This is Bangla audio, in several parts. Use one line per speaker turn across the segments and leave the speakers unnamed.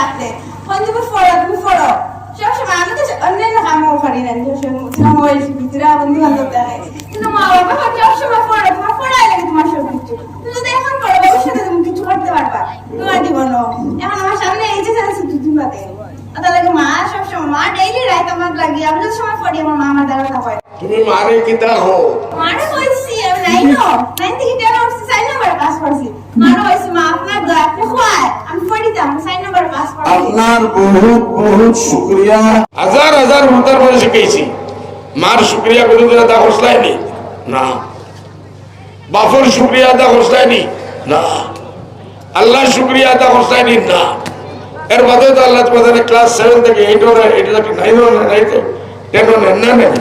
ডাকতে কোন তুমি ফড়ো তুমি ফড়ো সবসময় আমি তো অন্যান্য কামও করি না তোমার মোবাইল ভিতরে বন্ধু বান্ধব দেখে কিন্তু মা বাবা হয় সবসময় ফড়ো তোমার ফড়াই লাগে তোমার সব কিছু তুমি যদি এখন পড়ো ভবিষ্যতে তুমি কিছু করতে পারবা তোমার জীবন এখন আমার সামনে এই যে আছে দুদিন বাদে। তার লাগে মা সবসময় মা ডেইলি রাইত আমার লাগে আমি যত সময় পড়ি আমার মা আমার দ্বারা থাকে
তুমি মারে কিতা হো
মারে কইছি আমি নাই নো। নাই থেকে টেন উঠছি সাইন নাম্বার পাস করছি মারে কইছি মা আপনার দয়া আপনি খোয়ায় আমি পড়িতাম সাইন নাম্বার পাস করছি
আপনার বহুত বহুত শুক্রিয়া।
হাজার হাজার মুতার পরে শিখাইছি মার শুক্রিয়া করে দিলে তা হসলায়নি না। বাপর শুক্রিয়া আদা হসলায়নি না। আল্লাহ শুক্রিয়া আদা হসলায়নি না। এর বাদে তো আল্লাহ তোমাদের ক্লাস সেভেন থেকে এইট ওরা এটা থেকে নাইন ওরা নাইতে টেন ওরা না নেই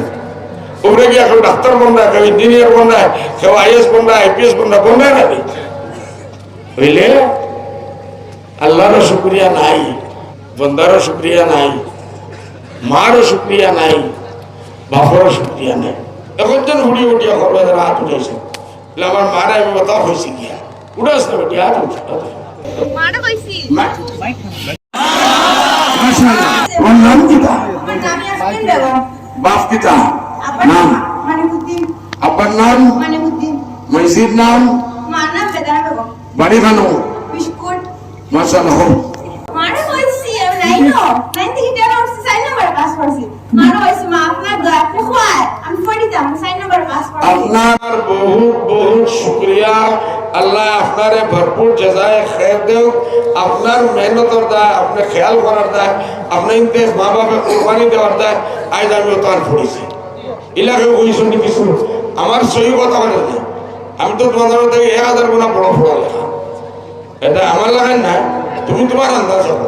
উপরে গিয়ে কেউ ডাক্তার বন্ধা কেউ ইঞ্জিনিয়ার বন্ধা কেউ আইএস বন্ধা আইপিএস বন্ধা বন্ধা না বুঝলে? আল্লাহরও শুক্রিয়া নাই। বন্দারও সুক্রিয়া নাই মারও সুক্রিয়া নাই বাপরও সুক্রিয়া নাই। এখন যেন উড়িয়ে উঠিয়া করবে তারা হাত উঠেছে। আমার মারা আমি কথা হয়েছি গিয়া উঠাস না বেটি হাত উঠে
ওর নাম কিতা বাপ কিতা নাম আব্বার নাম? মসজিদ নাম? মাসাল হোক
নাই নো নাই থেকে টেন মা, আপনার দয়া, আপনি খোয়ায় আমি
আপনার
ভরপুর জাজায় খের দেও। আপনার মেহনতর দায় আপনি খেয়াল করার দায় আপনি ইনতে মা বাপে কোরবানি দেওয়ার দায়, আজ আমি তার ফুড়েছি ইলাকে ওই শুনি কিছু আমার সহি কথা বলে না আমি তো তোমাদের থেকে এক হাজার গুণা বড় ফোড়া লেখা। এটা আমার লাগাই না তুমি তোমার আন্দাজ হবে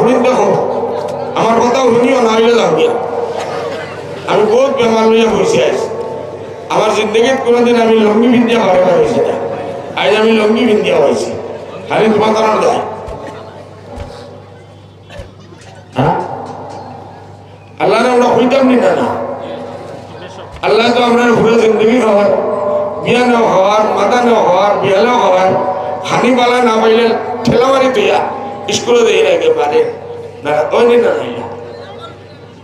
শুনিন দেখো আমার কথাও শুনিও না, হইলে যাও গিয়া আমি বহুত বেমার লইয়া বসে আছি আমার জিন্দগিত কোনোদিন আমি লঙ্গি পিন্ধিয়া ঘরে হয়েছি আজ আমি লঙ্গি পিন্ধিয়া হয়েছি খালি তোমার কারণ দেয় আল্লাহ আমরা হইতাম নি না আল্লাহ তো আমরা পুরো জিন্দগি হওয়ার বিয়ানো হওয়ার মাদানো হওয়ার বিয়ালো হওয়ার হানি বালা না পাইলে ঠেলা মারি তুইয়া স্কুলে দেই না একেবারে না ওই নি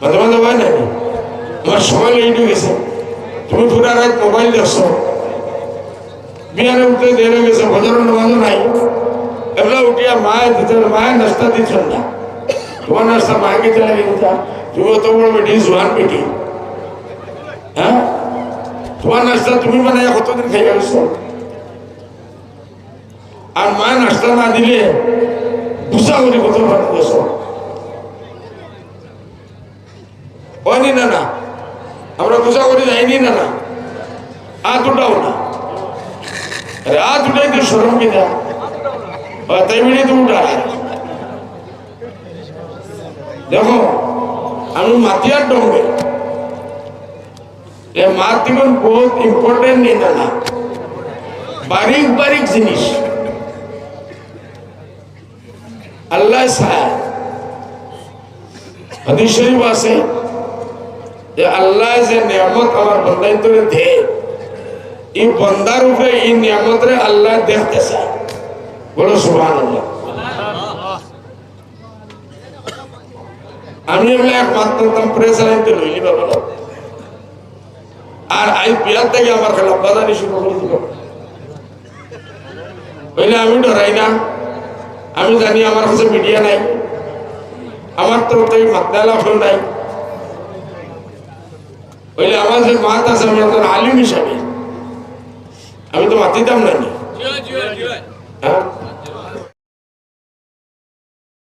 মাঝে মাঝে হয় না আমার সময় লেগে গেছে তুমি পুরা রাত মোবাইল দেখছ বিয়ানে উঠে দেরে গেছে ভজনের নামাজও নাই এগুলো উঠিয়া মায়ের দিতে মায়ের নাস্তা দিচ্ছ না তোমার নাস্তা মায়ের দিতে লাগে তুমি অত বড় বেটি জোয়ান বেটি হ্যাঁ তোমার নাস্তা তুমি মানে কতদিন খাই আসছো আর মা নাস্তা না দিলে করে হয়নি না না? আমরা বুঝা করে যাইনি না না? হাত উঠাও না। তো সরম কিনা? তাই দেখো, আমি মাতিয়ার বহুত ইম্পর্টেন্ট না? বারিক বারিক জিনিস। আল্লাহ সায় হাদিস শরীফ আছে যে আল্লাহ যে নিয়ামত আমার বন্দাই ধরে দে এই বন্দার উপরে এই নিয়ামত রে আল্লাহ দেখতে চায়। বলো সুহান আমি এগুলো একমাত্র প্রেস আইনতে লইলি বাবা আর আই বিয়ার থেকে আমার খেলা বাজানি শুরু করে দিল। আমি ডরাই না। আমি জানি আমার কাছে মিডিয়া নাই। আমার তো তাই মাতলা ফোন নাই। হইলে আমার যে মাত আছে আমি একজন আলিম হিসাবে। আমি তো মাতিতাম নি। হ্যাঁ?